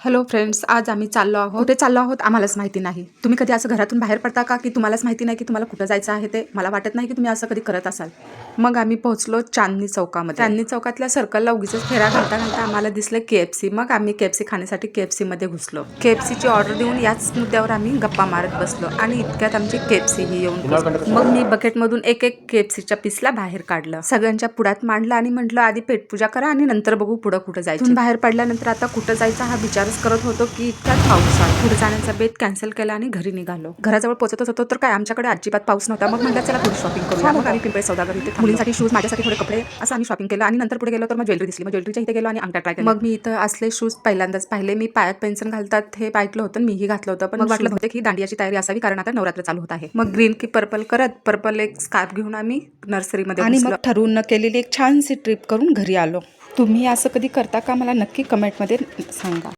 Hello friends आज आम्ही चाललो आहोत. कुठे चाललो आहोत? आम्हालाच माहिती नाही. तुम्ही कधी असं घरातून बाहेर पडता का? की तुम्हालाच माहिती नाही की तुम्हाला कुठं जायचं आहे ते? मला वाटत नाही की तुम्ही असं कधी करत असाल. मग आम्ही पोहोचलो चांदणी चौकामध्ये. चांदणी चौकातल्या सर्कलला उगीच फेरा घालता घालता आम्हाला दिसलं के एफ सी मग आम्ही के एफ सी खाण्यासाठी के एफ सीमध्ये घुसलो. के एफ सीची ऑर्डर देऊन याच मुद्द्यावर आम्ही गप्पा मारत बसलो आणि इतक्यात आमची के एफ सी ही येऊन. मग मी बकेटमधून एक एक के एफ सीच्या पीसला बाहेर काढलं. सगळ्यांच्या पुढ्यात मांडलं आणि म्हटलं आधी पेटपूजा करा आणि नंतर बघू पुढं कुठं जायचं. बाहेर पडल्यानंतर आता कुठं जायचा हा विचारच करत होतो की इतक्यात पाऊस आला पुढे जाण्याचा बेत कॅन्सल केला आणि घरी निघालो. घराजवळ पोहोचतच होतो तर काय आमच्याकडे अजिबात पाऊस नव्हता. मग म्हटलं चला थोडी शॉपिंग करूया. मग आम्ही पिंपळे सौदागर इथे मुलींसाठी शूज माझ्यासाठी थोडे कपडे असं आम्ही शॉपिंग केलं. आणि नंतर पुढे गेलो तर मग ज्वेलरी दिसली. मग ज्वेलरीच्या इथे गेलो आणि अंगठा ट्राय मग मी इथं असले शूज पहिल्यांदाच पाहिले. मी पायात पेन्शन घालतात हे ऐकलं होतं मीही घातलं होतं. पण मग वाटलं होतं की दांडियाची तयारी असावी कारण आता नवरात्र चालू होत आहे. मग ग्रीन की पर्पल करत पर्पल एक स्कार्फ घेऊन आम्ही नर्सरीमध्ये आणि. मग ठरवून न केलेली एक छानशी ट्रिप करून घरी आलो. तुम्ही असं कधी करता का? मला नक्की कमेंटमध्ये सांगा.